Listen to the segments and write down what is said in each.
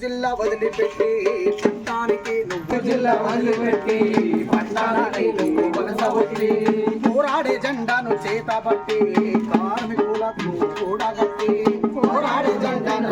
జిల్లా వదిలిపెట్టి పట్టానికి నువ్వు జిల్లా వదిలిపెట్టి పట్టానికి నువ్వు వలసవచ్చి పోరాడే జెండాను చేతబట్టి కార్మికులకు కూడగట్టి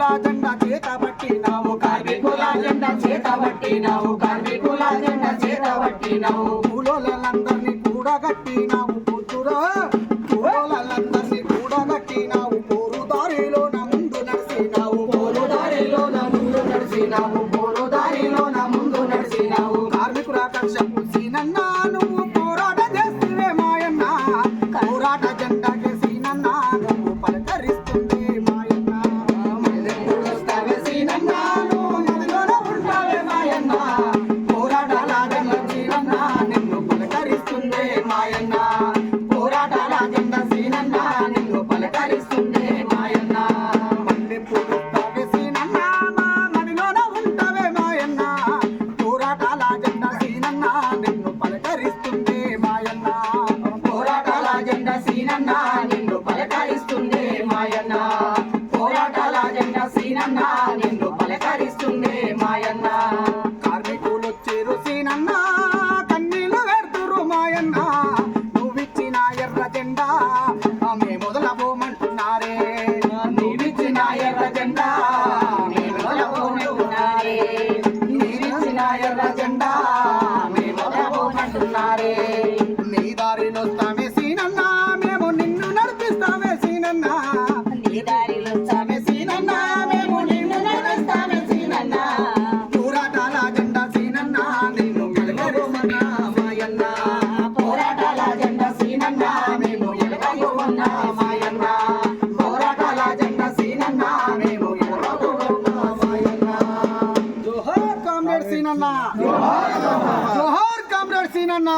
కార్మికుల జెండా చేత పట్టినావు కార్మికుల జెండా చేత పట్టినావు కార్మికుల జెండా చేత పట్టినావు. కూలోలందరినీ కూడా కట్టినావు కూతురా. కూలోలందరినీ కూడా కట్టినావు పోరు దారిలో ముందు నడిచినావు పోరు దారిలో ముందు నడిచినావు పోరు దారిలో ఎర్ర సీనన్న. జోహార్ కామ్రేడ్ సీనన్న.